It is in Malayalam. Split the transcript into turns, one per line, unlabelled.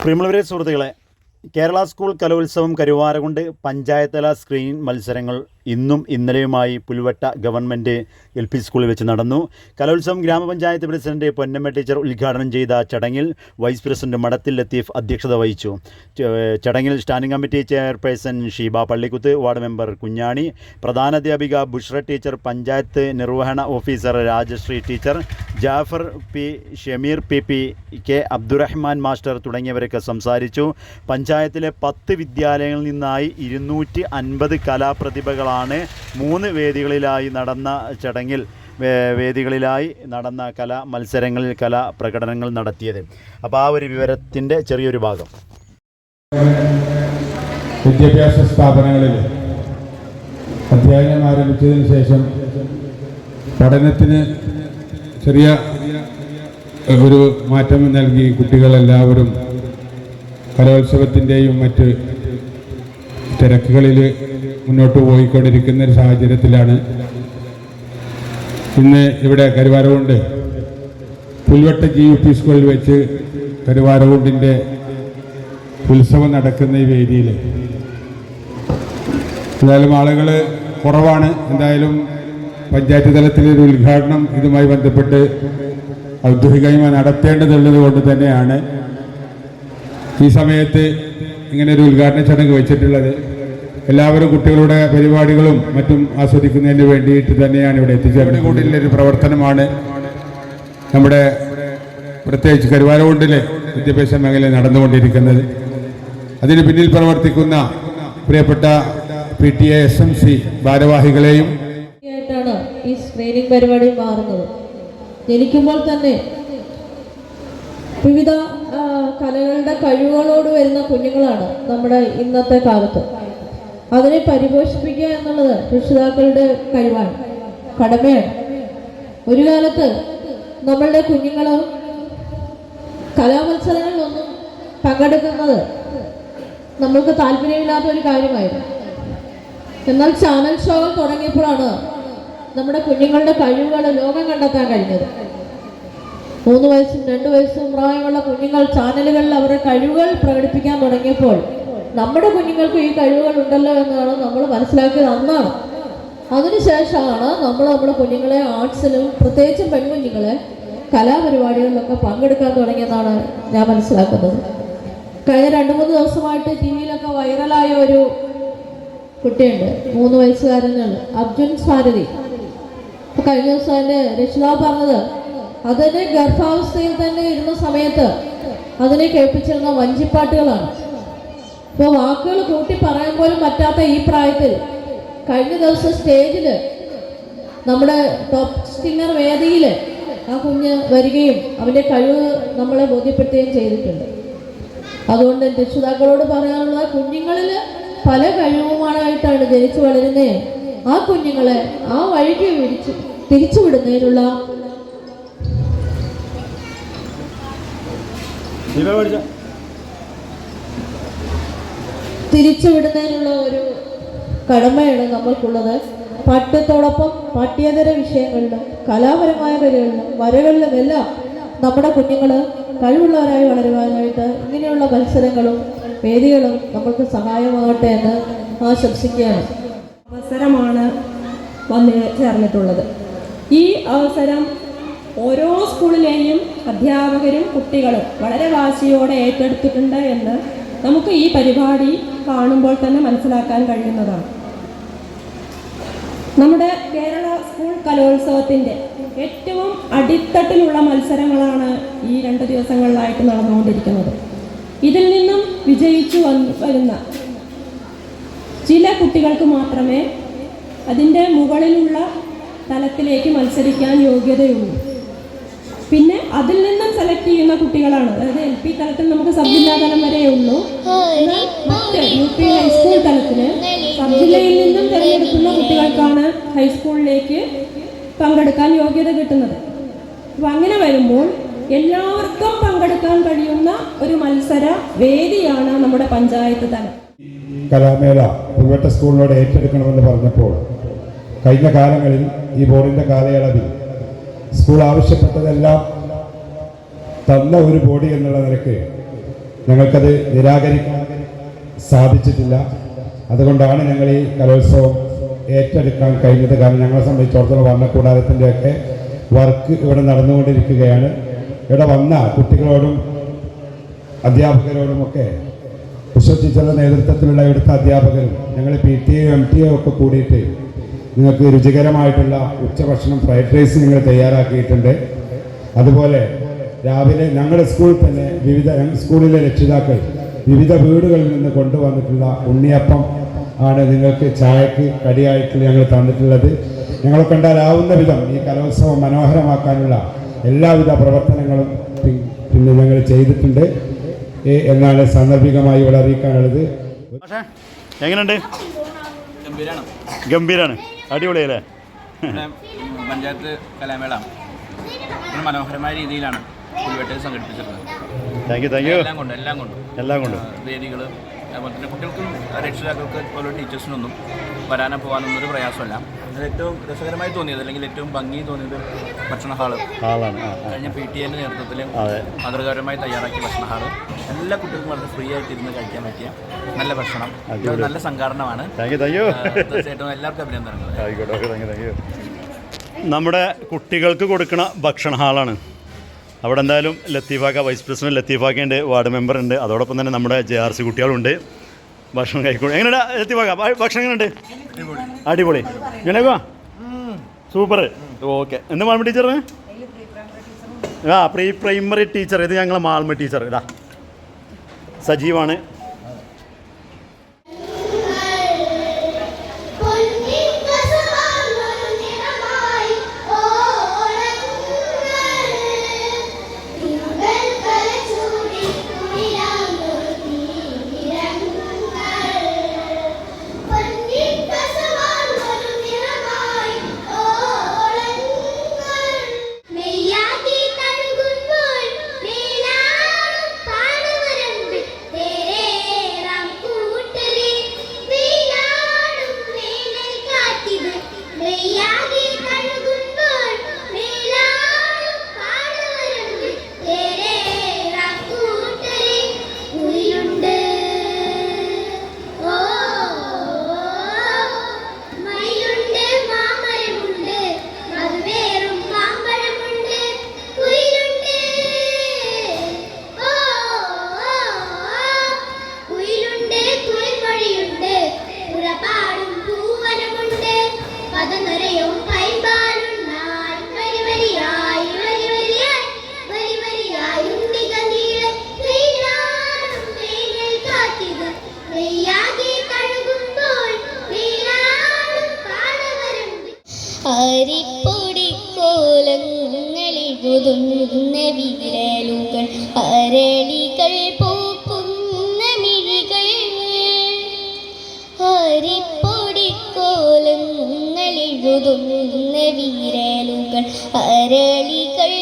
പ്രിയമുള്ളവരെ സുഹൃത്തുക്കളെ കേരള സ്കൂൾ കലോത്സവം കരുവാരകുണ്ട് പഞ്ചായത്തല സ്ക്രീൻ മത്സരങ്ങൾ ഇന്നും ഇന്നലെയുമായി പുൽവട്ട ഗവൺമെന്റ് എൽ പി സ്കൂളിൽ വെച്ച് നടന്നു. കലോത്സവം ഗ്രാമപഞ്ചായത്ത് പ്രസിഡന്റ് പൊന്നമ്മ ടീച്ചർ ഉദ്ഘാടനം ചെയ്ത ചടങ്ങിൽ വൈസ് പ്രസിഡന്റ് മടത്തിൽ ലത്തീഫ് അധ്യക്ഷത വഹിച്ചു. ചടങ്ങിൽ standing committee chairperson Sheeba Pallikkuth ward member Kunhani പ്രധാനാധ്യാപിക Bushra teacher panchayat നിർവഹണ officer Rajasree teacher Jafar P Shameer P P K Abdurahman master തുടങ്ങിയവരൊക്കെ സംസാരിച്ചു. പഞ്ചായത്തിലെ പത്ത് വിദ്യാലയങ്ങളിൽ നിന്നായി ഇരുന്നൂറ്റി അൻപത് കലാപ്രതിഭകളാണ് മൂന്ന് വേദികളിലായി നടന്ന ചടങ്ങിൽ വേദികളിലായി നടന്ന കലാ മത്സരങ്ങളിൽ കലാ പ്രകടനങ്ങൾ നടത്തിയത്. അപ്പോൾ ആ ഒരു വിവരത്തിന്റെ ചെറിയൊരു ഭാഗം.
വിദ്യാഭ്യാസ സ്ഥാപനങ്ങളിൽ അധ്യയനം ആരംഭിച്ചതിന് ശേഷം പഠനത്തിന് ചെറിയ ഒരു മാറ്റം നൽകി കുട്ടികളെല്ലാവരും കലോത്സവത്തിന്റെയും മറ്റ് തിരക്കുകളിൽ മുന്നോട്ട് പോയിക്കൊണ്ടിരിക്കുന്ന ഒരു സാഹചര്യത്തിലാണ്. ഇന്ന് ഇവിടെ Karuvarakundu. Pulvetta G U P സ്കൂളിൽ വെച്ച് കരുവാരകുണ്ടിന്റെ ഉത്സവം നടക്കുന്ന ഈ വേദിയിൽ എന്തായാലും ആളുകൾ കുറവാണ്. എന്തായാലും പഞ്ചായത്ത് തലത്തിലൊരു ഉദ്ഘാടനം ഇതുമായി ബന്ധപ്പെട്ട് ഔദ്യോഗികമായി നടത്തേണ്ടതുള്ളത് കൊണ്ട് തന്നെയാണ് ഈ സമയത്ത് ഇങ്ങനെ ഒരു ഉദ്ഘാടന ചടങ്ങ് വെച്ചിട്ടുള്ളത്. എല്ലാവരും കുട്ടികളുടെ പരിപാടികളും മറ്റും ആസ്വദിക്കുന്നതിന് വേണ്ടിയിട്ട് തന്നെയാണ് ഇവിടെ എത്തിച്ചേർന്നത്. കൂടിയുള്ള ഒരു പ്രവർത്തനമാണ് നമ്മുടെ പ്രത്യേകിച്ച് കരുവാരകുണ്ടിലെ വിദ്യാഭ്യാസ മേഖലയിൽ നടന്നുകൊണ്ടിരിക്കുന്നത്. അതിന് പിന്നിൽ പ്രവർത്തിക്കുന്ന പ്രിയപ്പെട്ട P T A S M C ഭാരവാഹികളെയും
ഈ സ്ക്രീനിങ് പരിപാടി മാറുന്നത്. ജനിക്കുമ്പോൾ തന്നെ വിവിധ കലകളുടെ കഴിവുകളോട് വരുന്ന കുഞ്ഞുങ്ങളാണ് നമ്മുടെ ഇന്നത്തെ കാലത്ത്. അതിനെ പരിപോഷിപ്പിക്കുക എന്നുള്ളത് രക്ഷിതാക്കളുടെ കഴിവാണ്. കടമയാണ്. ഒരു കാലത്ത് നമ്മളുടെ കുഞ്ഞുങ്ങൾ കലാമത്സരങ്ങളിലൊന്നും പങ്കെടുക്കുന്നത് നമ്മൾക്ക് താല്പര്യമില്ലാത്ത ഒരു കാര്യമായിരുന്നു. എന്നാൽ ചാനൽ ഷോകൾ തുടങ്ങിയപ്പോഴാണ് നമ്മുടെ കുഞ്ഞുങ്ങളുടെ കഴിവുകൾ ലോകം കണ്ടെത്താൻ കഴിഞ്ഞത്. മൂന്ന് വയസ്സും രണ്ട് വയസ്സും പ്രായമുള്ള കുഞ്ഞുങ്ങൾ ചാനലുകളിൽ അവരുടെ കഴിവുകൾ പ്രകടിപ്പിക്കാൻ തുടങ്ങിയപ്പോൾ നമ്മുടെ കുഞ്ഞുങ്ങൾക്ക് ഈ കഴിവുകൾ ഉണ്ടല്ലോ എന്നാണ് നമ്മൾ മനസ്സിലാക്കിയത് അന്നാണ്. അതിനുശേഷമാണ് നമ്മൾ നമ്മുടെ കുഞ്ഞുങ്ങളെ ആർട്സിലും പ്രത്യേകിച്ചും പെൺകുഞ്ഞുങ്ങളെ കലാപരിപാടികളിലൊക്കെ പങ്കെടുക്കാൻ തുടങ്ങിയതാണ് ഞാൻ മനസ്സിലാക്കുന്നത്. കഴിഞ്ഞ രണ്ട് മൂന്ന് ദിവസമായിട്ട് ടി വിയിലൊക്കെ വൈറലായ ഒരു കുട്ടിയുണ്ട്. മൂന്ന് വയസ്സുകാരനാണ് അർജുൻ സ്മാരതി കഴിഞ്ഞ ദിവസം എന്റെ രക്ഷിതാവ് പറഞ്ഞത് അതിന് ഗർഭാവസ്ഥയിൽ തന്നെ ഇരുന്ന സമയത്ത് അതിനെ കേൾപ്പിച്ചിരുന്ന വഞ്ചിപ്പാട്ടുകളാണ്. ഇപ്പോൾ വാക്കുകൾ കൂട്ടി പറയാൻ പോലും പറ്റാത്ത ഈ പ്രായത്തിൽ കഴിഞ്ഞ ദിവസം സ്റ്റേജിൽ നമ്മുടെ ടോപ്പ് സിംഗർ വേദിയിൽ ആ കുഞ്ഞ് വരികയും അവന്റെ കഴിവ് നമ്മളെ ബോധ്യപ്പെടുത്തുകയും ചെയ്തിട്ടുണ്ട്. അതുകൊണ്ട് രക്ഷിതാക്കളോട് പറയാനുള്ള കുഞ്ഞുങ്ങളിൽ പല കഴിവുമാണായിട്ടാണ് ജനിച്ചു വളരുന്നത് ആ കുഞ്ഞുങ്ങളെ ആ വഴിക്ക് വിരിച്ച് തിരിച്ചുവിടുന്നതിനുള്ള തിരിച്ചുവിടുന്നതിനുള്ള ഒരു കടമയാണ് നമ്മൾക്കുള്ളത്. പാഠ്യത്തോടൊപ്പം പാഠ്യേതര വിഷയങ്ങളിലും കലാപരമായ കാര്യങ്ങളിലും വരകളിലും എല്ലാം നമ്മുടെ കുഞ്ഞുങ്ങൾ കഴിവുള്ളവരായി വളരുവാനായിട്ട് ഇങ്ങനെയുള്ള മത്സരങ്ങളും വേദികളും നമ്മൾക്ക് സഹായമാകട്ടെ എന്ന് ആശംസിക്കുകയാണ്.
അവസരമാണ് വന്നു ചേർന്നിട്ടുള്ളത്. ഈ അവസരം ഓരോ സ്കൂളിലെയും അധ്യാപകരും കുട്ടികളും വളരെ വാശിയോടെ ഏറ്റെടുത്തിട്ടുണ്ട് എന്ന് നമുക്ക് ഈ പരിപാടി കാണുമ്പോൾ തന്നെ മനസ്സിലാക്കാൻ കഴിയുന്നതാണ്. നമ്മുടെ കേരള സ്കൂൾ കലോത്സവത്തിന്റെ ഏറ്റവും അടിത്തട്ടിലുള്ള മത്സരങ്ങളാണ് ഈ രണ്ട് ദിവസങ്ങളിലായിട്ട് നടന്നുകൊണ്ടിരിക്കുന്നത്. ഇതിൽ നിന്നും വിജയിച്ചു വന്ന് വരുന്ന ചില കുട്ടികൾക്ക് മാത്രമേ അതിന്റെ മുകളിലുള്ള തലത്തിലേക്ക് മത്സരിക്കാൻ യോഗ്യതയുള്ളൂ. പിന്നെ അതിൽ നിന്നും സെലക്ട് ചെയ്യുന്ന കുട്ടികളാണ്. അതായത് എൽ പി തലത്തിൽ നമുക്ക് സബ് ജില്ലാ തലം വരെ ഉള്ളൂ. എന്നാൽ മറ്റ് യു പി ഹൈസ്കൂൾ തലത്തിൽ സബ് ജില്ലയിൽ നിന്നും തിരഞ്ഞെടുക്കുന്ന കുട്ടികൾക്കാണ് ഹൈസ്കൂളിലേക്ക് പങ്കെടുക്കാൻ യോഗ്യത കിട്ടുന്നത്. അപ്പം അങ്ങനെ വരുമ്പോൾ എല്ലാവർക്കും പങ്കെടുക്കാൻ കഴിയുന്ന ഒരു മത്സര വേദിയാണ് നമ്മുടെ പഞ്ചായത്ത് തലം.
കലാമേള പുൽവട്ട സ്കൂളിനോട് ഏറ്റെടുക്കണമെന്ന് പറഞ്ഞപ്പോൾ കഴിഞ്ഞ കാലങ്ങളിൽ ഈ ബോർഡിന്റെ കാലയളവിൽ സ്കൂൾ ആവശ്യപ്പെട്ടതെല്ലാം തന്ന ഒരു ബോഡി എന്നുള്ള നിലയ്ക്ക് ഞങ്ങൾക്കത് നിരാകരിക്കാൻ സാധിച്ചിട്ടില്ല. അതുകൊണ്ടാണ് ഞങ്ങൾ ഈ കലോത്സവം ഏറ്റെടുക്കാൻ കഴിഞ്ഞത്. കാരണം ഞങ്ങളെ സംബന്ധിച്ചിടത്തോളം വർണക്കൂടാരത്തിന്റെയൊക്കെ വർക്ക് ഇവിടെ നടന്നുകൊണ്ടിരിക്കുകയാണ്. ഇവിടെ വന്ന കുട്ടികളോടും അധ്യാപകരോടുമൊക്കെ വിശ്വസിച്ചുള്ള നേതൃത്വത്തിലുള്ള ഇവിടുത്തെ അധ്യാപകരും ഞങ്ങൾ P T A M T A ഒക്കെ കൂടിയിട്ട് നിങ്ങൾക്ക് രുചികരമായിട്ടുള്ള ഉച്ചഭക്ഷണം ഫ്രൈഡ് റൈസ് നിങ്ങൾ തയ്യാറാക്കിയിട്ടുണ്ട്. അതുപോലെ രാവിലെ ഞങ്ങളുടെ സ്കൂളിൽ തന്നെ വിവിധ സ്കൂളിലെ രക്ഷിതാക്കൾ വിവിധ വീടുകളിൽ നിന്ന് കൊണ്ടുവന്നിട്ടുള്ള ഉണ്ണിയപ്പം ആണ് നിങ്ങൾക്ക് ചായക്ക് കടിയായിട്ട് ഞങ്ങൾ തന്നിട്ടുള്ളത്. ഞങ്ങളെ കണ്ടാലാവുന്ന വിധം ഈ കലോത്സവം മനോഹരമാക്കാനുള്ള എല്ലാവിധ പ്രവർത്തനങ്ങളും പിന്നെ ഞങ്ങൾ ചെയ്തിട്ടുണ്ട്. എന്നാണ് സാന്ദർഭികമായി ഇവിടെ അറിയിക്കാനുള്ളത്.
എങ്ങനെയുണ്ട്?
ഗംഭീരാണ്.
ഗംഭീരാണ്. അടിപൊളിയല്ലേ
പഞ്ചായത്ത് കലാമേള. മനോഹരമായ രീതിയിലാണ് പുൽവെട്ട് സംഘടിപ്പിച്ചിട്ടുള്ളത്.
താങ്ക് യു താങ്ക് യു
എല്ലാം കൊണ്ട് എല്ലാം കൊണ്ടും.
എല്ലാം കൊണ്ടും.
വേദികൾ അതുപോലെ തന്നെ കുട്ടികൾക്കും രക്ഷിതാക്കൾക്ക് അതുപോലെ ടീച്ചേഴ്സിനൊന്നും വരാനോ പോകാനൊന്നും ഒരു പ്രയാസമല്ല. അതിൽ ഏറ്റവും രസകരമായി തോന്നിയത് അല്ലെങ്കിൽ ഏറ്റവും ഭംഗി തോന്നിയത് ഭക്ഷണ
ഹാൾ.
കഴിഞ്ഞ പി ടി എന്റെ നേതൃത്വത്തിൽ മാതൃകാപരമായി തയ്യാറാക്കിയ ഭക്ഷണ ഹാൾ. എല്ലാ കുട്ടികൾക്കും വളരെ ഫ്രീ ആയിട്ട് ഇരുന്ന് കഴിക്കാൻ പറ്റിയ നല്ല ഭക്ഷണം. നല്ല സംഘാടനമാണ്. തീർച്ചയായിട്ടും എല്ലാവർക്കും അഭിനന്ദനങ്ങൾ.
നമ്മുടെ കുട്ടികൾക്ക് കൊടുക്കുന്ന ഭക്ഷണ ഹാളാണ്. അവിടെ എന്തായാലും ലത്തീഫാക്ക വൈസ് പ്രസിഡന്റ് ലത്തീഫാക്ക ഉണ്ട് വാർഡ് മെമ്പർ ഉണ്ട്. അതോടൊപ്പം തന്നെ നമ്മുടെ ജെ ആർ സി കുട്ടികളുണ്ട്. ഭക്ഷണം കഴിക്കും. എങ്ങനെയാ ലത്തീഫാക്ക ഭക്ഷണം എങ്ങനെയുണ്ട്? അടിപൊളി. ജനക സൂപ്പർ. ഓക്കെ. എന്ത് മാൾമ ടീച്ചറിന് ആ പ്രീ പ്രൈമറി ടീച്ചർ ഇത് ഞങ്ങളെ മാൾമ ടീച്ചർ ഇതാ. സജീവാണ്.
അരിപ്പൊടി കോലങ്ങളിഴുതുന്ന വിരലുകൾ അരളികൾ പൂക്കുന്ന പൊരുതുന്ന വീരലുകൾ അരളികൾ